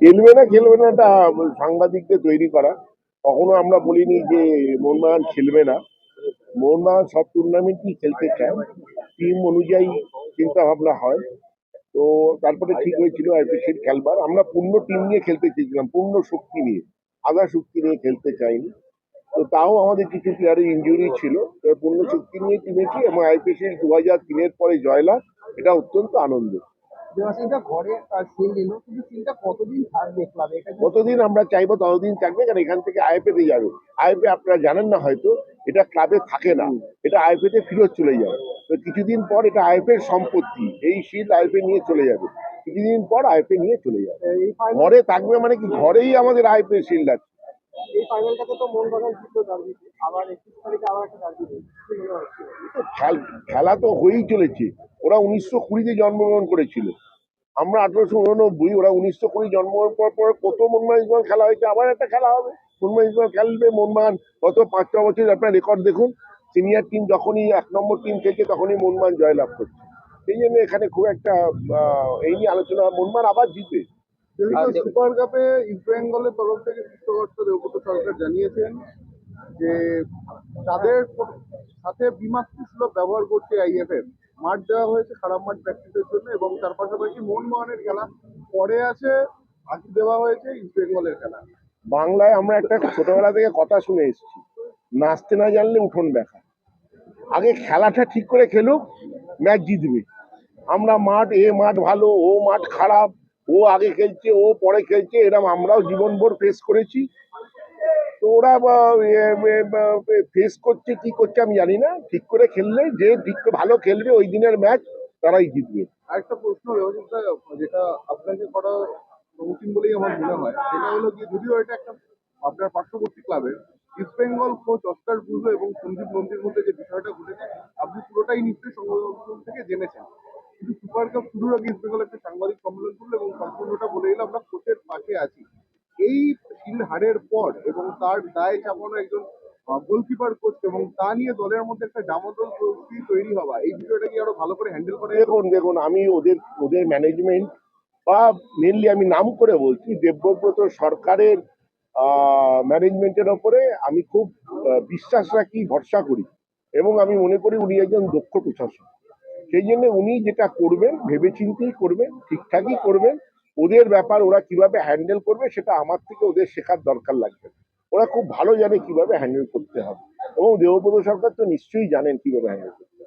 খেলবে না খেলবে না এটা সাংবাদিকদের তৈরি করা। কখনো আমরা বলিনি যে মোহনবাগান খেলবে না। মোহনবাগান সব টুর্নামেন্টই খেলতে চায়। টিম অনুযায়ী চিন্তা ভাবনা হয়। তো তারপরে ঠিক হয়েছিল আইপিসির খেলবার। আমরা পূর্ণ টিম নিয়ে খেলতে চেয়েছিলাম, পূর্ণ শক্তি নিয়ে। আধা শক্তি নিয়ে খেলতে চাইনি। তো তাও আমাদের কিছু প্লেয়ারের ইঞ্জুরি ছিল। পূর্ণ শক্তি নিয়ে কিনেছি এবং আইপিসির দু হাজার তিনের পরে জয়লাভ, এটা অত্যন্ত দেবাশিসদা ঘরে সিল দিল কিন্তু সিলটা কতদিন থাকবে ক্লাবে এটা কি- যতদিন আমরা চাইব ততদিন থাকবে কারণ এখান থেকে আইএফএতে যাবে। আইএফএ আপনারা জানেন না হয়তো এটা ক্লাবে থাকে না। এটা আইএফএতে ফেরত চলে যাবে। তো কিছুদিন পর এটা আইএফএর সম্পত্তি এই শিল্ড আইএফএ নিয়ে চলে যাবে। কিছুদিন পর আইএফএ নিয়ে চলে যাবে। ঘরে থাকবে মানে কি? ঘরেই আমাদের আইএফএ শিল্ড আছে। তো তো খেলা তো হয়েই চলেছে। ওরা উনিশশো কুড়িতে জন্মগ্রহণ করেছিল। আমরা আঠারোশো উননব্বই ওরা উনিশশো কুড়ি জন্মগ্রহণ করার পর কত মনমান ইসমাল খেলা হয়েছে? আবার একটা খেলা হবে। মনমান ইসমাল খেলবে মনমান গত পাঁচ ছ বছর আপনার রেকর্ড দেখুন। সিনিয়র টিম যখনই এক নম্বর টিম থেকে তখনই মনমান জয়লাভ করছে। সেই জন্য এখানে খুব একটা এই নিয়ে আলোচনা মনমান আবার জিতে। সুপার কাপে ইস্ট বেঙ্গলের তরফ থেকে সরকার জানিয়েছেন যে তাদের সাথে বিমাত্রি ব্যবহার করছে আইএফএফ মাঠ দেওয়া হয়েছে খারাপ মাঠ প্র্যাকটিসের জন্য এবং তার পাশাপাশি মোহনবাগানের খেলা। পরে আছে বাকি দেওয়া হয়েছে ইস্ট বেঙ্গলের খেলা। বাংলায় আমরা একটা ছোটবেলা থেকে কথা শুনে এসেছি। নাচতে না জানলে উঠোন দেখা আগে খেলাটা ঠিক করে খেলুক, ম্যাচ জিতবে। আমরা মাঠ এ মাঠ ভালো, ও মাঠ খারাপ, ও আগে খেলছে, ও পরে খেলছে, এরম আমরাও জীবনভর ফেস করেছি। তো ওরা ফেস করছে, কি করছে আমি জানি না। ঠিক করে খেললে, যে ঠিক ভালো খেলবে ওই দিনের ম্যাচ তারাই জিতবে। আরেকটা প্রশ্ন যেটা আপনাকে করা সমীচীন বলেই আমার মনে হয়, সেটা হলো কি যদিও এটা একটা আপনার পার্শ্ববর্তী ক্লাবের East Bengal coach Oscar Bruzon এবং সঞ্জীব নন্দীর মধ্যে যে বিষয়টা ঘটেছে, আপনি পুরোটাই নিশ্চয়ই সংবাদ থেকে জেনেছেন। কিন্তু সুপার কাপ শুরুর আগে ইস্ট বেঙ্গল একটা সাংবাদিক সম্মেলন করল এবং সম্পূর্ণটা বলে দিল আমরা কোচের পাশে আছি। এই শিল হারের পর এবং তার দায় চাপানো একজন গোলকিপার কোচ এবং তা নিয়ে দলের মধ্যে একটা পরিস্থিতি তৈরি হওয়া। এই বিষয়টা কি আরও ভালো করে হ্যান্ডেল করে? দেখুন দেখুন, আমি ওদের ওদের ম্যানেজমেন্ট বা মেনলি আমি নাম করে বলছি, দেবব্রত সরকারের ম্যানেজমেন্টের ওপরে আমি খুব বিশ্বাস রাখি, ভরসা করি। এবং আমি মনে করি উনি একজন দক্ষ প্রশাসক। সেই জন্য উনি যেটা করবেন, ভেবেচিন্তেই করবেন, ঠিকঠাকই করবেন ওদের ব্যাপার ওরা কীভাবে হ্যান্ডেল করবে সেটা আমার থেকে ওদের শেখার দরকার লাগবে ওরা খুব ভালো জানে কীভাবে হ্যান্ডেল করতে হবে এবং দেবব্রত সরকার তো নিশ্চয়ই জানেন কীভাবে হ্যান্ডেল করতে।